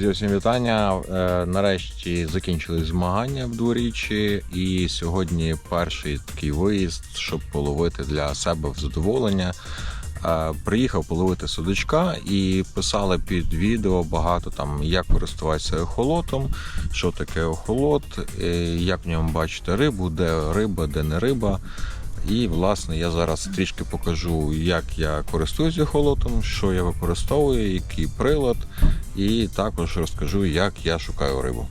Друзі, всім вітання. Е, Нарешті закінчились змагання в дворіччі, і сьогодні перший такий виїзд, щоб половити для себе в задоволення. Е, Приїхав половити судачка і писали під відео багато там, як користуватися ехолотом, що таке ехолот, е, як в ньому бачити рибу, де риба, де не риба. І власне я зараз трішки покажу, як я користуюся ехолотом, що я використовую, який прилад, і також розкажу, як я шукаю рибу.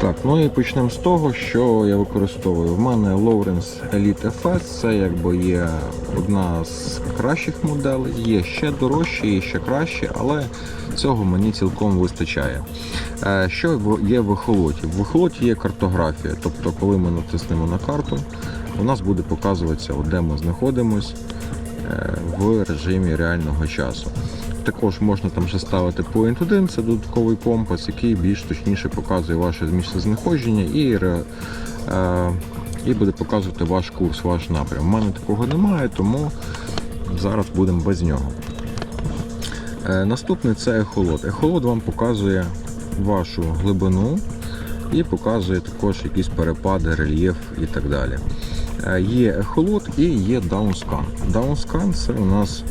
Так, ну і почнемо з того, що я використовую. В мене Lawrence Elite FS, це якби є одна з кращих моделей, є ще дорожчі і ще краще, але цього мені цілком вистачає. Е, Що є в ехолоті? В ехолоті є картографія, тобто, коли ми натиснемо на карту, у нас буде показуватися, де ми знаходимось е, в режимі реального часу. Також можна там ще ставити Point 1, це додатковий компас, який більш точніше показує ваше місце знаходження і, е, і буде показувати ваш курс, ваш напрям. У мене такого немає, тому зараз будемо без нього. Наступний це ехолот. Ехолот вам показує вашу глибину і показує також якісь перепади, рельєф і так далі. Е, Є ехолот і є даунскан. Даунскан це у нас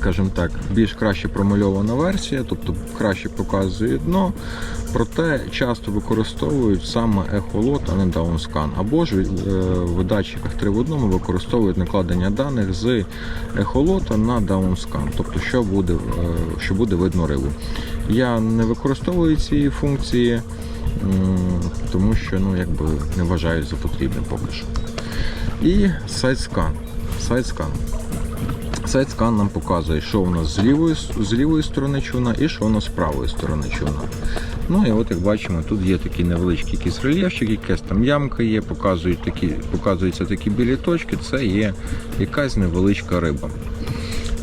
скажімо так, більш краще промальована версія, тобто краще показує дно, проте часто використовують саме ехолот, а не даунскан. Або ж е, в датчиках 3 в одному використовують накладення даних з ехолота на даунскан, тобто що буде, е, що буде видно рибу. Я не використовую цієї функції, тому що ну, якби не вважаю за потрібне поки що. І сайдскан. Сайдскан. Сайдскан нам показує, що у нас з лівої, з лівої сторони човна і що у нас з правої сторони човна. Ну і от як бачимо, тут є такий невеличкий якийсь рельєфчик, якась там ямка є, показують такі, показуються такі білі точки, це є якась невеличка риба.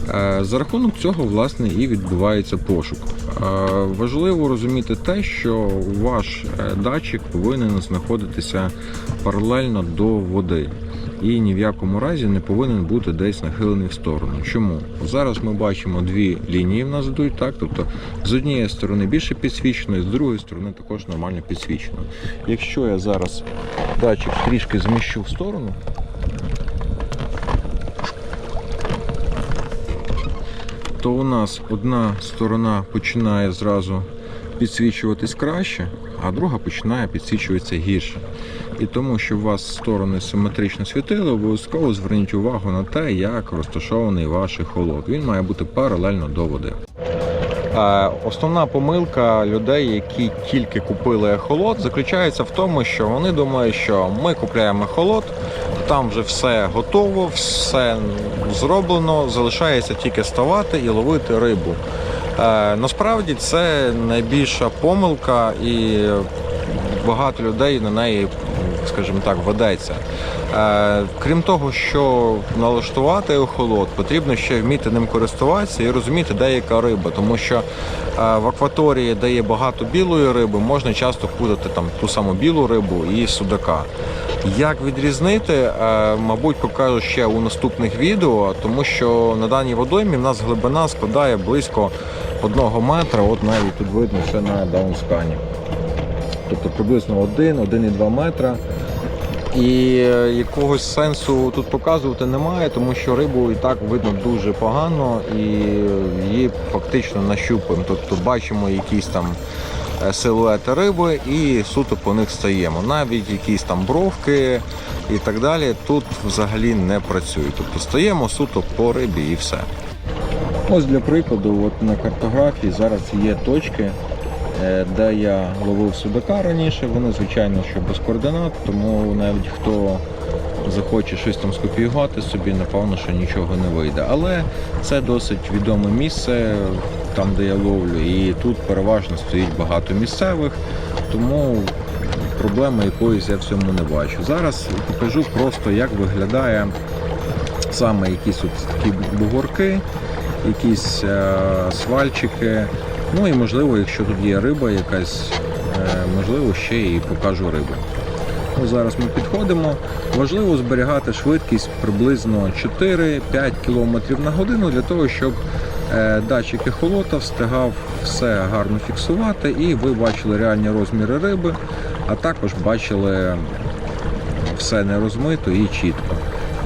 Е, За рахунок цього, власне, і відбувається пошук. Е, Важливо розуміти те, що ваш е, датчик повинен знаходитися паралельно до води і ні в якому разі не повинен бути десь нахилений в сторону. Чому? Зараз ми бачимо дві лінії в нас йдуть, так? Тобто з однієї сторони більше підсвічено, і з другої сторони також нормально підсвічено. Якщо я зараз датчик трішки зміщу в сторону, то у нас одна сторона починає зразу підсвічуватись краще, а друга починає підсвічуватися гірше. І тому, щоб у вас сторони симетрично світили, обов'язково зверніть увагу на те, як розташований ваш ехолот. Він має бути паралельно до води. Е, Основна помилка людей, які тільки купили ехолот, заключається в тому, що вони думають, що ми купляємо ехолот, там вже все готово, все зроблено, залишається тільки ставати і ловити рибу. Е, Насправді це найбільша помилка, і багато людей на неї, скажімо так, ведеться. Е, Крім того, що налаштувати ехолот, потрібно ще вміти ним користуватися і розуміти, де яка риба, тому що е, в акваторії, де є багато білої риби, можна часто путати там ту саму білу рибу і судака. Як відрізнити, е, мабуть, покажу ще у наступних відео, тому що на даній водоймі в нас глибина складає близько одного метра, от навіть тут видно ще на даунскані. Тобто приблизно 1, 1,2 метра. І е, якогось сенсу тут показувати немає, тому що рибу і так видно дуже погано і її фактично нащупуємо. Тобто бачимо якісь там е, силуети риби і суто по них стаємо. Навіть якісь там бровки і так далі тут взагалі не працюють. Тобто стаємо суто по рибі і все. Ось для прикладу, от на картографії зараз є точки, де я ловив судака раніше. Вони, звичайно, що без координат, тому навіть хто захоче щось там скопіювати собі, напевно, що нічого не вийде. Але це досить відоме місце, там, де я ловлю, і тут переважно стоїть багато місцевих, тому проблеми якоїсь я в цьому не бачу. Зараз покажу просто, як виглядає саме якісь от такі бугорки, якісь е, свальчики. Ну і можливо, якщо тут є риба якась, е, можливо, ще і покажу рибу. Ось зараз ми підходимо. Важливо зберігати швидкість приблизно 4-5 км на годину для того, щоб е, датчик ехолота встигав все гарно фіксувати, і ви бачили реальні розміри риби, а також бачили все не розмито і чітко.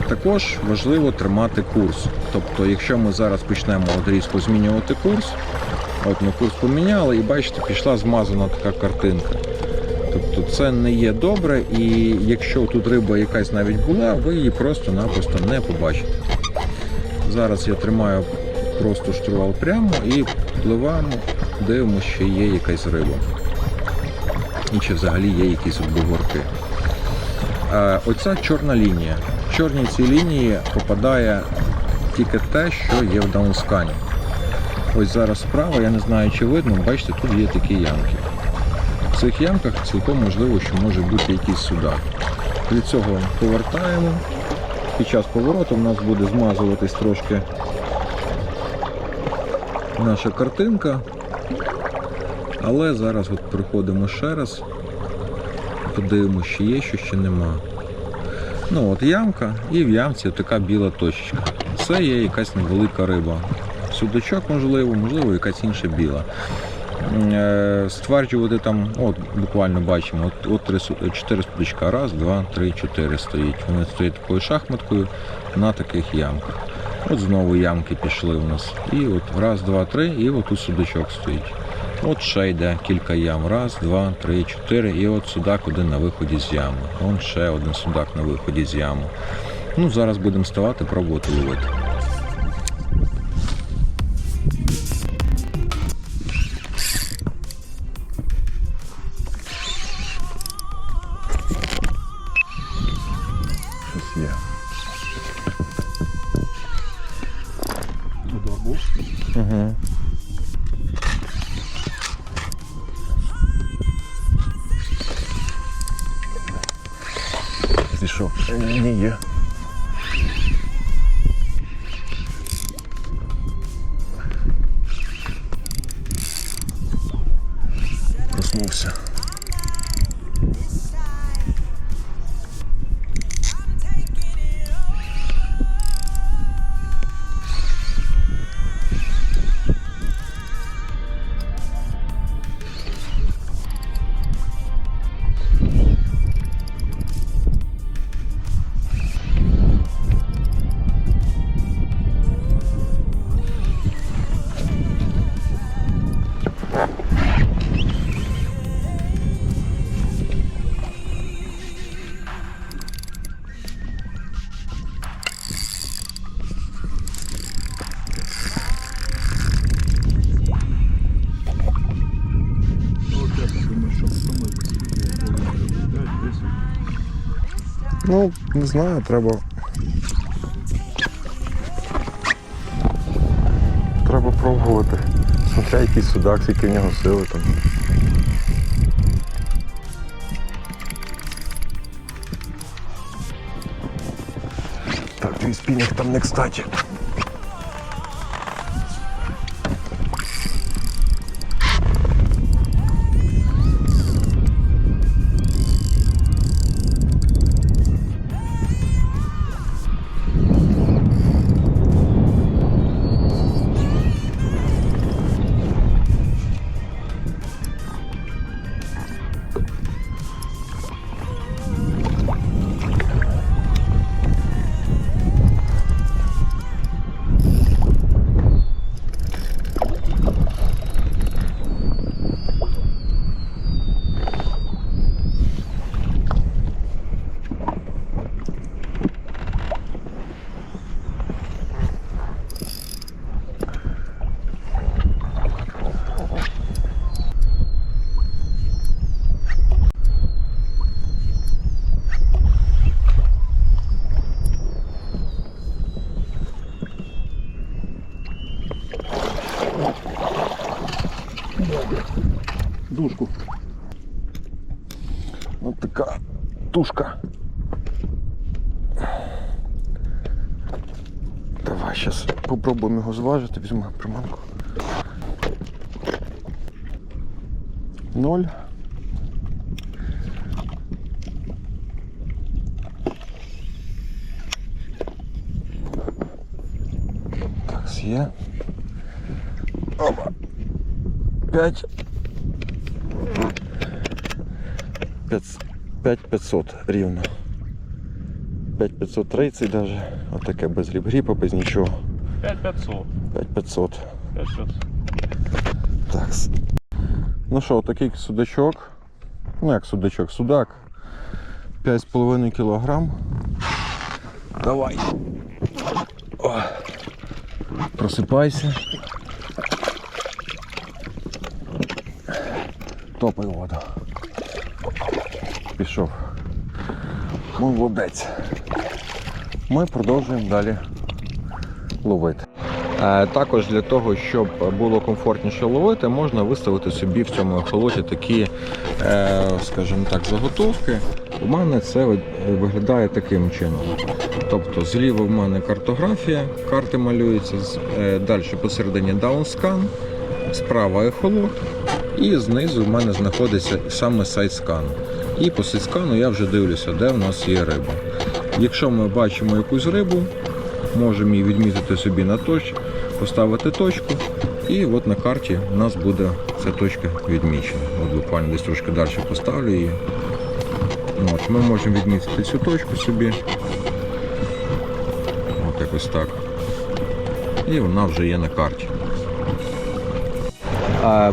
Також важливо тримати курс. Тобто, якщо ми зараз почнемо різко змінювати курс, от ми курс поміняли, і бачите, пішла змазана така картинка. Тобто це не є добре, і якщо тут риба якась навіть була, ви її просто-напросто не побачите. Зараз я тримаю просто штурвал прямо і пливаємо, дивимося, чи є якась риба. І чи взагалі є якісь бугорки. Оця чорна лінія. В чорній цій лінії попадає тільки те, що є в даунскані. Ось зараз справа, я не знаю, чи видно, бачите, тут є такі ямки. В цих ямках цілком можливо, що може бути якийсь судак. Для цього повертаємо. Під час повороту в нас буде змазуватись трошки наша картинка. Але зараз от приходимо ще раз, подивимося, чи є, що ще нема. Ну от ямка, і в ямці така біла точечка. Це є якась невелика риба. Судачок можливо, можливо, якась інша біла. Е, Стверджувати там, от буквально бачимо, от, от три, су- чотири судачка. Раз, два, три, чотири стоїть. Вони стоять такою шахматкою на таких ямках. От знову ямки пішли у нас. І от раз, два, три, і от тут судачок стоїть. От ще йде кілька ям. Раз, два, три, чотири. І от судак один на виході з ями. Вон ще один судак на виході з ями. Ну, зараз будемо ставати, пробувати ловити. Ну, не знаю, треба. Треба пробувати. Смотря який судак, скільки в нього сили там. Так, твій спінінг там не кстати. Ось така тушка. Давай сейчас попробуємо його зважити, візьмемо приманку. Ноль. Так, є. Опа. П'ять. 5500 рівно. 5530 даже. Отаке без ліп-гріпа, без нічого. 5500. 5500. 5500. Так. Ну що, такий судачок. Ну як судачок, судак. 5,5 кілограм. Давай. О. Просипайся. Топай воду. Пішов. Молодець. Ми продовжуємо далі ловити. Е, Також для того, щоб було комфортніше ловити, можна виставити собі в цьому ехолоті такі, е, скажімо так, заготовки. У мене це виглядає таким чином. Тобто зліва в мене картографія, карти малюються, е, далі посередині даунскан, справа ехолот, і знизу в мене знаходиться саме сайт-скан. І по сайт-скану я вже дивлюся, де в нас є риба. Якщо ми бачимо якусь рибу, можемо її відмітити собі на точ, поставити точку, і от на карті у нас буде ця точка відмічена. От буквально десь трошки далі поставлю її. От, ми можемо відмітити цю точку собі. От якось так. І вона вже є на карті.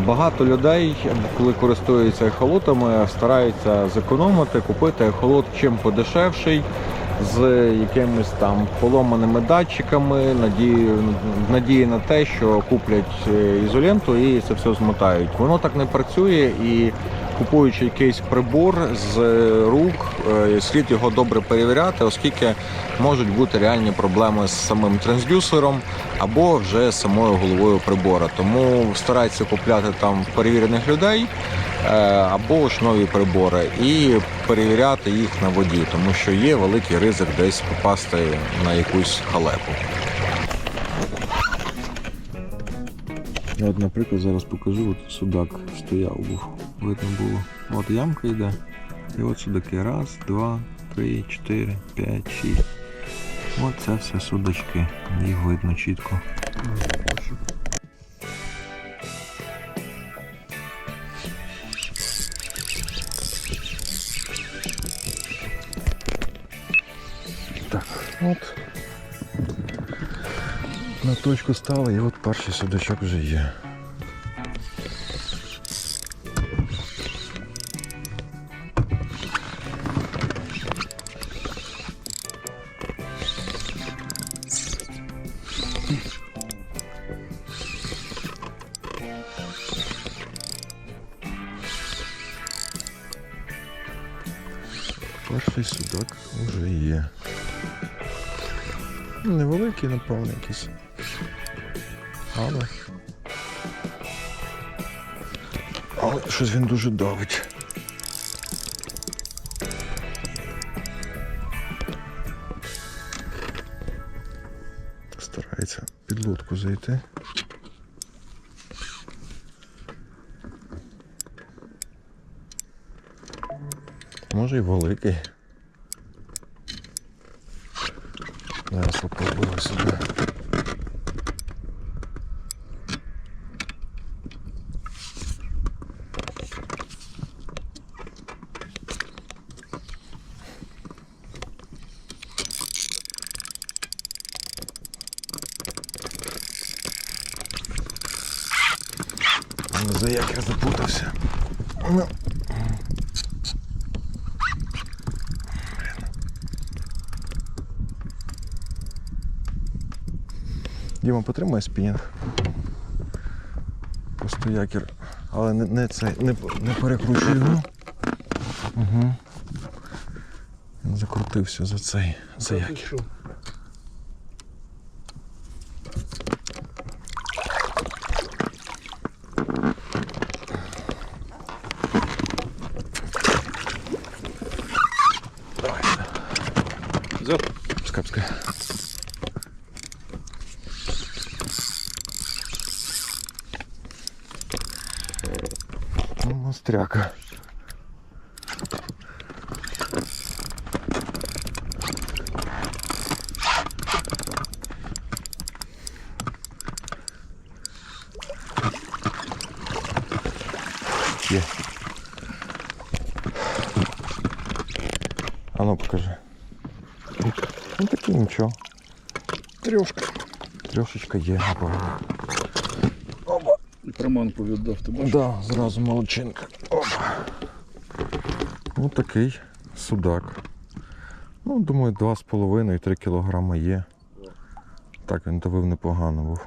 Багато людей, коли користуються ехолотами, стараються зекономити, купити ехолот чим подешевший, з якимись там поломаними датчиками, надії, надії на те, що куплять е, ізоленту і це все змотають. Воно так не працює і купуючи якийсь прибор з рук, е, слід його добре перевіряти, оскільки можуть бути реальні проблеми з самим трансдюсером або вже з самою головою прибора. Тому старайтеся купляти там перевірених людей е, або ж нові прибори і перевіряти їх на воді, тому що є великий ризик десь попасти на якусь халепу. От, наприклад, зараз покажу, от судак стояв був. Видно було. От ямка йде. І от судаки. Раз, два, три, чотири, п'ять, шість. От це все судачки. Їх видно чітко. Так, от. На точку стали і от перший судачок вже є. Перший судак вже є. Невеликий, напевно, якийсь. Але. Але щось він дуже давить. Старається під лодку зайти. Може і великий. Зараз попробую сюди. Ну, за як я запутався. Ну. Діма, потримай спінінг. Просто якір. Але не, не, це, не, не перекручуй його. Угу. Він закрутився за цей. За якір. Взяв. остряка. Є. А ну покажи. Ну такий нічого. Трьошка. Трьошечка є, напевно. І приманку віддав, ти бачиш? Да, зразу молодчинка. Оп. Ось такий судак. Ну, думаю, 2,5-3 кілограма є. Так, він давив непогано був.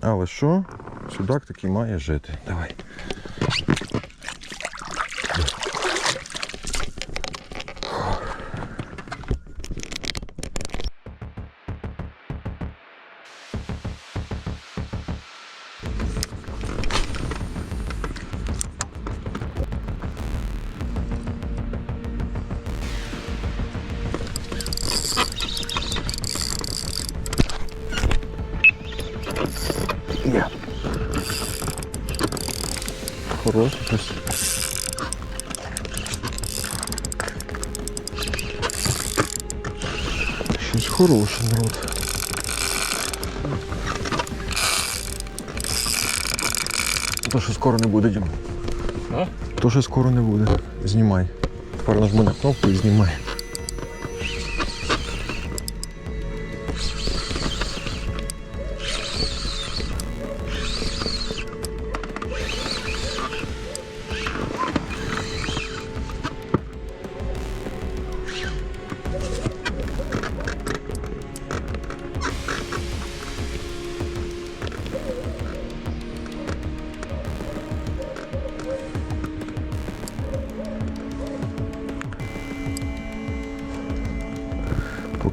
Але що? Судак такий має жити. Давай. Хороший щось. Щось хороше, народ. То, що скоро не буде, Дім. А? То, що скоро не буде. Знімай. Тепер нажми на кнопку і знімай.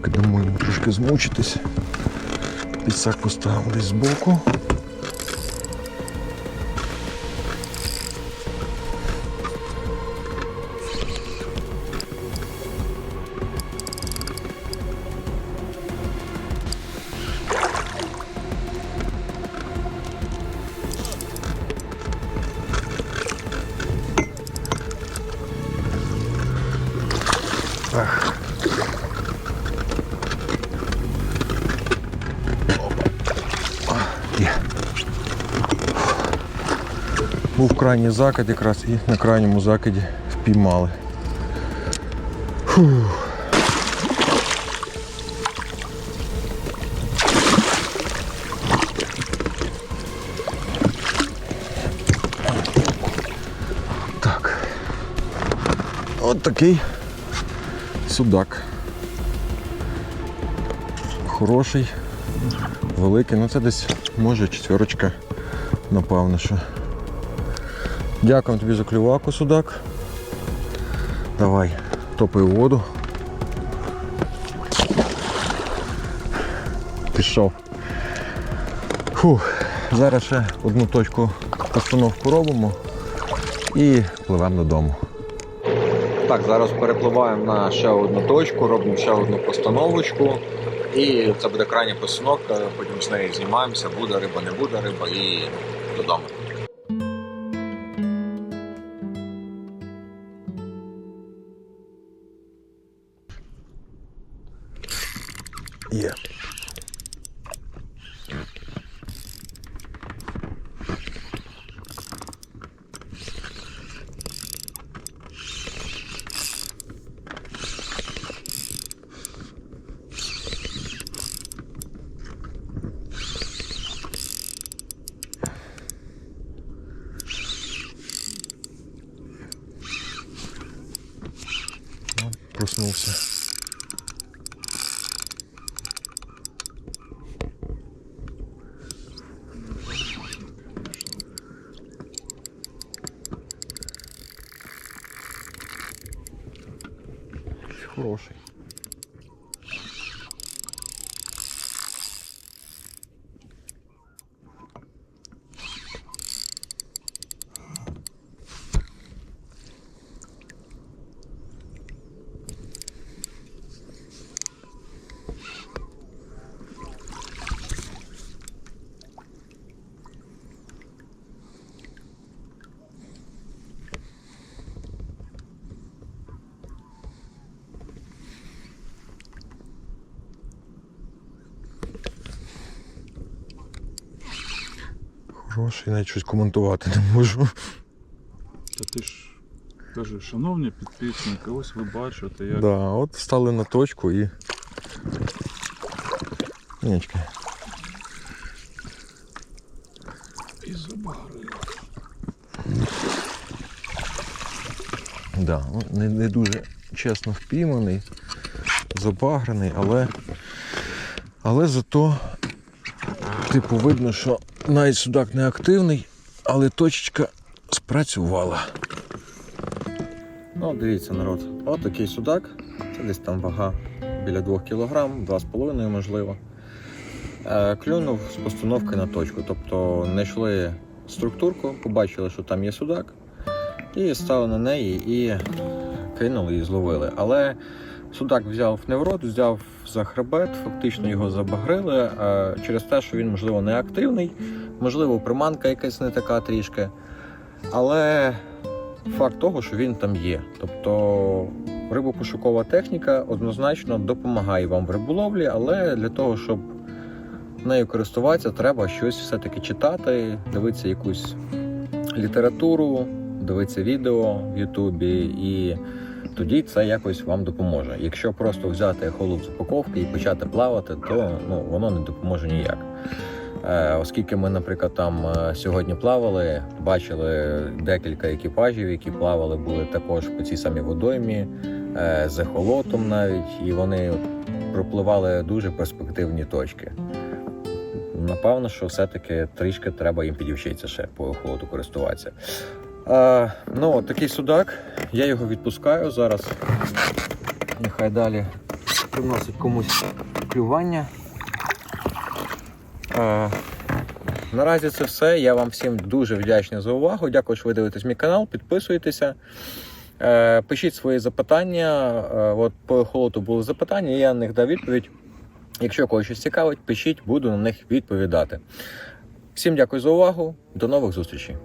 Поки йому трошки змучитись. Підсак поставимо десь збоку. Є. Був крайній закид якраз і на крайньому закиді впіймали. Фух. Так. От такий судак. Хороший великий, ну це десь може четверочка, напевно, що. Дякую тобі за клюваку, судак. Давай, топай у воду. Пішов. Фух, зараз ще одну точку постановку робимо і пливемо додому. Так, зараз перепливаємо на ще одну точку, робимо ще одну постановочку. І це буде крайня постановка, потім з неї знімаємося, буде риба, не буде риба і додому. Хороший. Хороший, навіть щось коментувати не можу. Та ти ж Кажи, шановні підписники, ось ви бачите, як Да, от стали на точку і. Ні, чекай. і забагрили. Да, ну, не, не дуже чесно впійманий, забагрений, але, але зато, типу, видно, що навіть судак не активний, але точечка спрацювала. Ну, дивіться, народ, от такий судак. Це десь там вага біля 2 кг, 2,5 можливо. Е, Клюнув з постановки на точку. Тобто знайшли структурку, побачили, що там є судак, і стали на неї і кинули і зловили. Але судак взяв не в рот, взяв за хребет, фактично його забагрили через те, що він, можливо, не активний, можливо, приманка якась не така трішки. Але факт того, що він там є. Тобто рибопошукова техніка однозначно допомагає вам в риболовлі, але для того, щоб нею користуватися, треба щось все-таки читати, дивитися якусь літературу, дивитися відео в Ютубі, і тоді це якось вам допоможе. Якщо просто взяти холод з упаковки і почати плавати, то ну, воно не допоможе ніяк. Е, Оскільки ми, наприклад, там е, сьогодні плавали, бачили декілька екіпажів, які плавали, були також по цій самій водоймі, е, з ехолотом навіть, і вони пропливали дуже перспективні точки. Напевно, що все-таки трішки треба їм підівчитися ще по ехолоту користуватися. Е, ну, от такий судак, я його відпускаю зараз. Нехай далі приносить комусь клювання. Е, Наразі це все. Я вам всім дуже вдячний за увагу. Дякую, що ви дивитесь мій канал. Підписуйтеся. Е, Пишіть свої запитання. Е, От по холоту були запитання, я на них дав відповідь. Якщо когось щось цікавить, пишіть, буду на них відповідати. Всім дякую за увагу. До нових зустрічей.